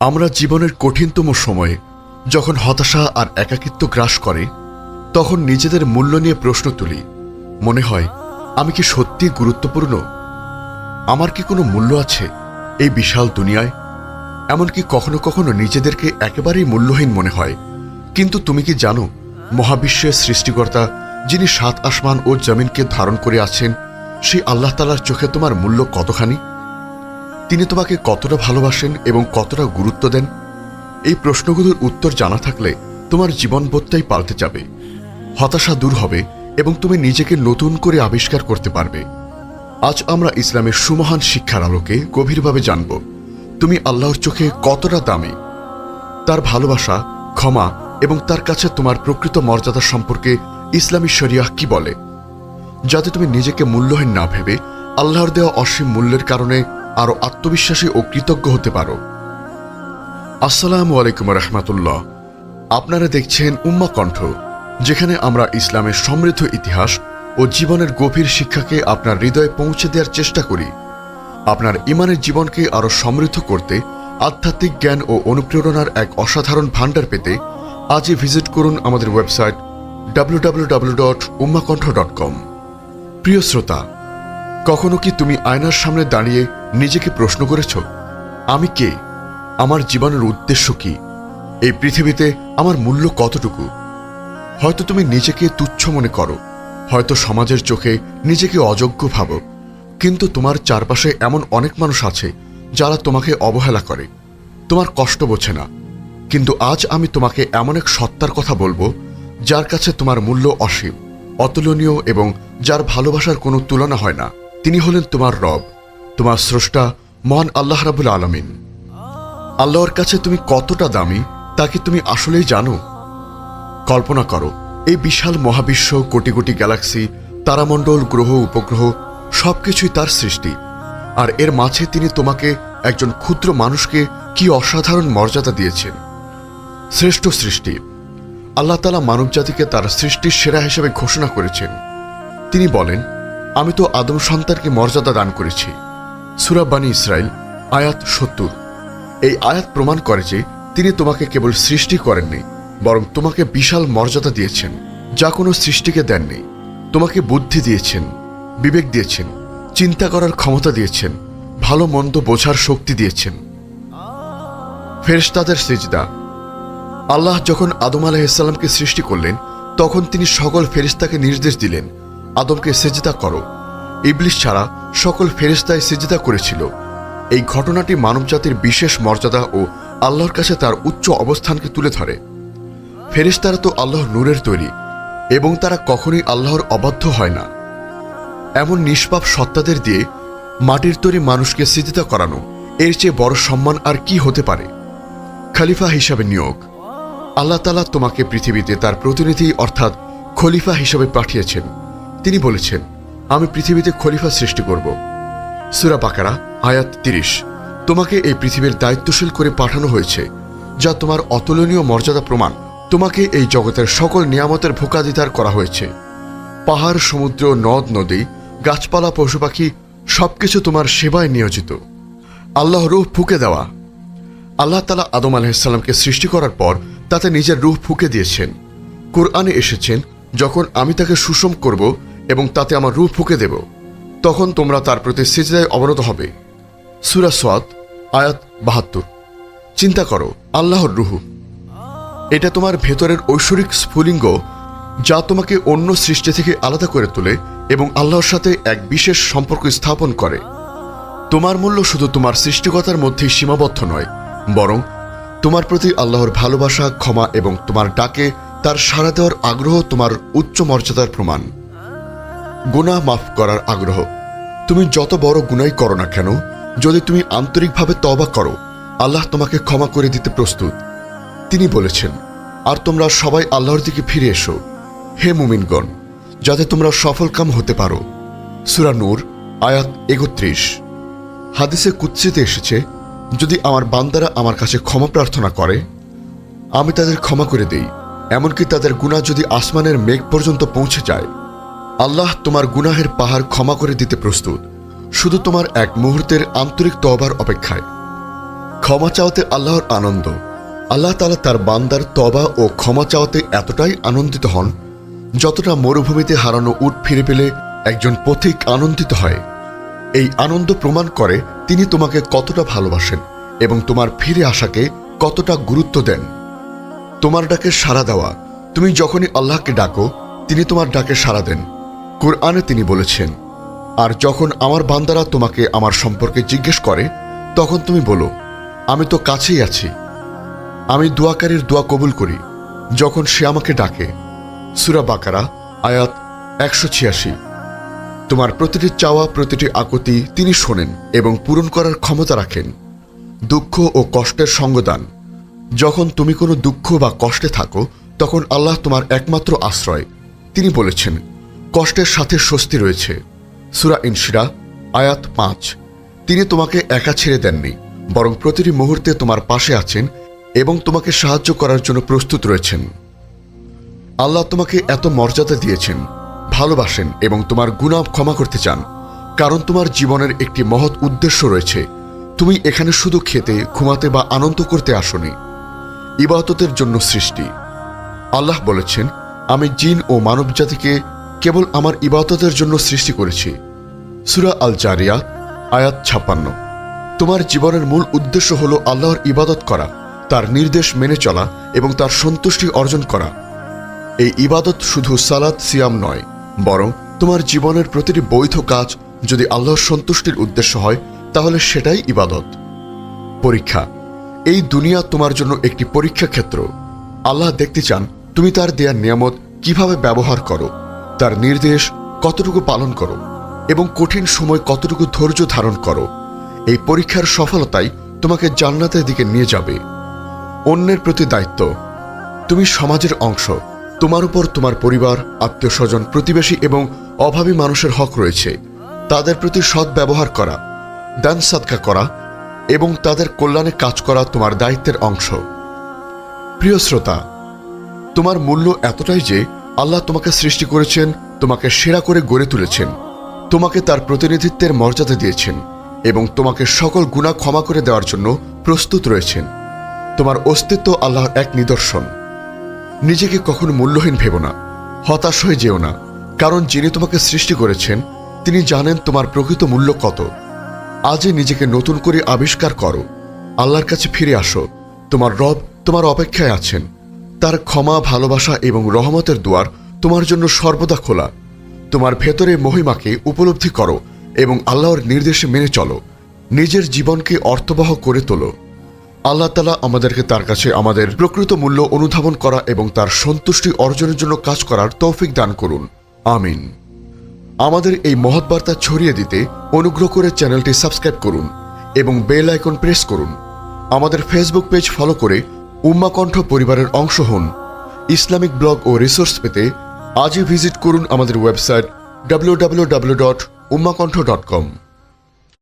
আমরা জীবনের কঠিনতম সময়ে যখন হতাশা আর একাকিত্ব গ্রাস করে, তখন নিজেদের মূল্য নিয়ে প্রশ্ন তুলি। মনে হয়, আমি কি সত্যি গুরুত্বপূর্ণ? আমার কি কোনো মূল্য আছে এই বিশাল দুনিয়ায়? এমনকি কখনো কখনো নিজেদেরকে একেবারেই মূল্যহীন মনে হয়। কিন্তু তুমি কি জানো, মহাবিশ্বের সৃষ্টিকর্তা যিনি সাত আসমান ও জমিনকে ধারণ করে আছেন, সেই আল্লাহ তালার চোখে তোমার মূল্য কতখানি? তিনি তোমাকে কতটা ভালোবাসেন এবং কতটা গুরুত্ব দেন? এই প্রশ্নগুলোর উত্তর জানা থাকলে তোমার জীবনবোধটাই পাল্টে যাবে। হতাশা দূর হবে এবং তুমি নিজেকে নতুন করে আবিষ্কার করতে পারবে। আজ আমরা ইসলামের সুমহান শিক্ষার আলোকে গভীরভাবে জানব, তুমি আল্লাহর চোখে কতটা দামি? তার ভালোবাসা, ক্ষমা এবং তার কাছে তোমার প্রকৃত মর্যাদা সম্পর্কে ইসলামী শরিয়াহ কি বলে? যাতে তুমি নিজেকে মূল্যহীন না ভেবে আল্লাহর দেওয়া অসীম মূল্যের কারণে আরও আত্মবিশ্বাসী ও কৃতজ্ঞ হতে পারো। আসসালামু আলাইকুম রহমতুল্লাহ। আপনারা দেখছেন উম্মা কণ্ঠ, যেখানে আমরা ইসলামের সমৃদ্ধ ইতিহাস ও জীবনের গভীর শিক্ষাকে আপনার হৃদয়ে পৌঁছে দেওয়ার চেষ্টা করি। আপনার ইমানের জীবনকে আরও সমৃদ্ধ করতে আধ্যাত্মিক জ্ঞান ও অনুপ্রেরণার এক অসাধারণ ভাণ্ডার পেতে আজই ভিজিট করুন আমাদের ওয়েবসাইট www.ummakontho.com প্রিয় শ্রোতা কখনো কি তুমি আয়নার সামনে দাঁড়িয়ে নিজেকে প্রশ্ন করেছ? আমি কে? আমার জীবনের উদ্দেশ্য কি? এই পৃথিবীতে আমার মূল্য কতটুকু? হয়তো তুমি নিজেকে তুচ্ছ মনে করো, হয়তো সমাজের চোখে নিজেকে অযোগ্য ভাবো, কিন্তু তোমার চারপাশে এমন অনেক মানুষ আছে যারা তোমাকে অবহেলা করে, তোমার কষ্ট বোঝে না। কিন্তু আজ আমি তোমাকে এমন এক সত্তার কথা বলব, যার কাছে তোমার মূল্য অসীম, অতুলনীয় এবং যার ভালোবাসার কোনো তুলনা হয় না। তিনি হলেন তোমার রব, তোমার স্রষ্টা, মহান আল্লাহ রাবুল আলমিন। আল্লাহর কাছে তুমি কতটা দামি, তা কি তুমি আসলেই জানো? কল্পনা করো, এই বিশাল মহাবিশ্ব, কোটি কোটি গ্যালাক্সি, তারামণ্ডল, গ্রহ, উপগ্রহ, সবকিছুই তার সৃষ্টি। আর এর মাঝে তিনি তোমাকে একজন ক্ষুদ্র মানুষকে কি অসাধারণ মর্যাদা দিয়েছেন। শ্রেষ্ঠ সৃষ্টি। আল্লাহ তালা মানবজাতিকে তার সৃষ্টির সেরা হিসেবে ঘোষণা করেছেন। তিনি বলেন আমি তো আদম সন্তানকে মর্যাদা দান করেছি। সুরাবানি ইসরায়েল আয়াত সত্তর। এই আয়াত প্রমাণ করে যে তিনি তোমাকে কেবল সৃষ্টি করেননি, বরং তোমাকে বিশাল মর্যাদা দিয়েছেন, যা কোনো সৃষ্টিকে দেননি। তোমাকে বুদ্ধি দিয়েছেন, বিবেক দিয়েছেন, চিন্তা করার ক্ষমতা দিয়েছেন, ভালো মন্দ বোঝার শক্তি দিয়েছেন। ফেরেশতাদের সিজদা। আল্লাহ যখন আদম আলাহিসাল্লামকে সৃষ্টি করলেন, তখন তিনি সকল ফেরিস্তাকে নির্দেশ দিলেন আদমকে সেজদা করো। ইবলিশ ছাড়া সকল ফেরিস্তায় সেজদা করেছিল। এই ঘটনাটি মানবজাতির বিশেষ মর্যাদা ও আল্লাহর কাছে তার উচ্চ অবস্থানকে তুলে ধরে। ফেরিস্তারা তো আল্লাহর নূরের তৈরি এবং তারা কখনোই আল্লাহর অবাধ্য হয় না। এমন নিষ্পাপ সত্তাদের দিয়ে মাটির তৈরি মানুষকে সিজিতা করানো, এর চেয়ে বড় সম্মান আর কি হতে পারে? খলিফা হিসাবে নিয়োগ। আল্লাহ তালা তোমাকে পৃথিবীতে তার প্রতিনিধি অর্থাৎ খলিফা হিসাবে পাঠিয়েছেন। তিনি বলেছেন, আমি পৃথিবীতে খলিফা সৃষ্টি করব। সুরা বাকারা, আয়াত তিরিশ। তোমাকে এই পৃথিবীর দায়িত্বশীল করে পাঠানো হয়েছে, যা তোমার অতুলনীয় মর্যাদা প্রমাণ। তোমাকে এই জগতের সকল নিয়ামতের ভোকাধিতার করা হয়েছে। পাহাড়, সমুদ্র, নদ, নদী, গাছপালা পশু পাখি সবকিছু তোমার সেবায় নিয়োজিত। আল্লাহ রুহ ফুকে দেওয়া। আল্লাহ তালা আদম আলাহিসাল্লামকে সৃষ্টি করার পর তাতে নিজের রুহ ফুকে দিয়েছেন। কোরআনে এসেছেন, যখন আমি তাকে সুষম করব এবং তাতে আমার রূহ ফুঁকে দেব। তখন তোমরা তার প্রতি সিজদায় অবনত হবে। সুরা আয়াত বাহাত্তর। চিন্তা করো, আল্লাহর রুহু। এটা তোমার ভেতরের ঐশ্বরিক স্ফুলিঙ্গ যা তোমাকে অন্য সৃষ্টি থেকে আলাদা করে তোলে এবং আল্লাহর সাথে এক বিশেষ সম্পর্ক স্থাপন করে। তোমার মূল্য শুধু তোমার সৃষ্টিকতার মধ্যেই সীমাবদ্ধ নয়, বরং তোমার প্রতি আল্লাহর ভালোবাসা, ক্ষমা এবং তোমার ডাকে তার সাড়া দেওয়ার আগ্রহ তোমার উচ্চ মর্যাদার প্রমাণ। গুনাহ মাফ করার আগ্রহ। তুমি যত বড় গুনাই করো না কেন, যদি তুমি আন্তরিকভাবে তবা করো, আল্লাহ তোমাকে ক্ষমা করে দিতে প্রস্তুত। তিনি বলেছেন, আর তোমরা সবাই আল্লাহর দিকে ফিরে এসো। হে মুমিনগণ, যাতে তোমরা সফলকাম হতে পারো। সুরা নূর, আয়াত একত্রিশ। হাদিসে কুৎসিতে এসেছে, যদি আমার বান্দারা আমার কাছে ক্ষমা প্রার্থনা করে, আমি তাদের ক্ষমা করে দেই। এমনকি তাদের গুণা যদি আসমানের মেঘ পর্যন্ত পৌঁছে যায় আল্লাহ তোমার গুনাহের পাহাড় ক্ষমা করে দিতে প্রস্তুত। শুধু তোমার এক মুহূর্তের আন্তরিক তবার অপেক্ষায়। ক্ষমা চাওয়াতে আল্লাহর আনন্দ। আল্লাহ তালা তার বান্দার তবা ও ক্ষমা চাওয়াতে এতটাই আনন্দিত হন, যতটা মরুভূমিতে হারানো উট ফিরে পেলে একজন পথিক আনন্দিত হয়। এই আনন্দ প্রমাণ করে তিনি তোমাকে কতটা ভালোবাসেন এবং তোমার ফিরে আসাকে কতটা গুরুত্ব দেন। তোমার ডাকে সাড়া দেওয়া। তুমি যখনই আল্লাহকে ডাকো, তিনি তোমার ডাকে সাড়া দেন। কোরআনে তিনি বলেছেন, আর যখন আমার বান্দারা তোমাকে আমার সম্পর্কে জিজ্ঞেস করে, তখন তুমি বলো, আমি তো কাছেই আছি। আমি দোয়াকারীর দোয়া কবুল করি, যখন সে আমাকে ডাকে। সুরা বাকারা, আয়াত একশো ছিয়াশি। তোমার প্রতিটি চাওয়া, প্রতিটি আকুতি তিনি শোনেন এবং পূরণ করার ক্ষমতা রাখেন। দুঃখ ও কষ্টের সঙ্গদান। যখন তুমি কোনো দুঃখ বা কষ্টে থাকো, তখন আল্লাহ তোমার একমাত্র আশ্রয়। তিনি বলেছেন কষ্টের সাথে স্বস্তি রয়েছে। সুরা ইনশিরা, আয়াত পাঁচ। তিনি তোমাকে একা ছেড়ে দেননি, বরং প্রতিটি মুহূর্তে তোমার পাশে আছেন এবং তোমাকে সাহায্য করার জন্য প্রস্তুত রয়েছেন। আল্লাহ তোমাকে এত মর্যাদা দিয়েছেন, ভালোবাসেন এবং তোমার গুণা ক্ষমা করতে চান, কারণ তোমার জীবনের একটি মহৎ উদ্দেশ্য রয়েছে। তুমি এখানে শুধু খেতে, ঘুমাতে বা আনন্দ করতে আসনি। ইবাদতের জন্য সৃষ্টি। আল্লাহ বলেছেন, আমি জিন ও মানব জাতিকে কেবল আমার ইবাদতের জন্য সৃষ্টি করেছি। সুরা আল জারিয়া আয়াত ছাপ্পান্ন। তোমার জীবনের মূল উদ্দেশ্য হল আল্লাহর ইবাদত করা, তার নির্দেশ মেনে চলা এবং তার সন্তুষ্টি অর্জন করা। এই ইবাদত শুধু সালাদ সিয়াম নয়, বরং তোমার জীবনের প্রতিটি বৈধ কাজ যদি আল্লাহর সন্তুষ্টির উদ্দেশ্য হয়, তাহলে সেটাই ইবাদত। পরীক্ষা। এই দুনিয়া তোমার জন্য একটি পরীক্ষা ক্ষেত্র। আল্লাহ দেখতে চান তুমি তার দেয়া নিয়ামত কীভাবে ব্যবহার করো। তার নির্দেশ কতটুকু পালন করো এবং কঠিন সময় কতটুকু ধৈর্য ধারণ করো, এই পরীক্ষার সফলতাই তোমাকে জান্নাতের দিকে নিয়ে যাবে। অন্যের প্রতি দায়িত্ব, তুমি সমাজের অংশ, তোমার উপর তোমার পরিবার আত্মীয় স্বজন প্রতিবেশী এবং অভাবী মানুষের হক রয়েছে। তাদের প্রতি সৎ ব্যবহার করা, দান সাদকা করা এবং তাদের কল্যাণে কাজ করা তোমার দায়িত্বের অংশ। প্রিয় শ্রোতা, তোমার মূল্য এতটাই যে আল্লাহ তোমাকে সৃষ্টি করেছেন, তোমাকে সেরা করে গড়ে তুলেছেন, তোমাকে তার প্রতিনিধিত্বের মর্যাদা দিয়েছেন এবং তোমাকে সকল গুণা ক্ষমা করে দেওয়ার জন্য প্রস্তুত রয়েছেন। তোমার অস্তিত্ব আল্লাহর এক নিদর্শন। নিজেকে কখনো মূল্যহীন ভেব না, হতাশ হয়ে যেও না, কারণ যিনি তোমাকে সৃষ্টি করেছেন, তিনি জানেন তোমার প্রকৃত মূল্য কত। আজই নিজেকে নতুন করে আবিষ্কার করো। আল্লাহর কাছে ফিরে আসো। তোমার রব তোমার অপেক্ষায় আছেন। তার ক্ষমা, ভালোবাসা এবং রহমতের দুয়ার তোমার জন্য সর্বদা খোলা। তোমার ভেতরে মহিমাকে উপলব্ধি করো এবং আল্লাহর নির্দেশে মেনে চলো। নিজের জীবনকে অর্থবহ করে তোলো। আল্লাহ তালা আমাদেরকে তার কাছে আমাদের প্রকৃত মূল্য অনুধাবন করা এবং তার সন্তুষ্টি অর্জনের জন্য কাজ করার তৌফিক দান করুন। আমিন। আমাদের এই মহৎ বার্তা ছড়িয়ে দিতে অনুগ্রহ করে চ্যানেলটি সাবস্ক্রাইব করুন এবং বেল আইকন প্রেস করুন। আমাদের ফেসবুক পেজ ফলো করে উম্মাকণ্ঠ পরিবারের অংশ হন। ইসলামিক ব্লগ ও রিসোর্স পেতে আজই ভিজিট করুন আমাদের website W W W dot উম্মাকণ্ঠ dot কম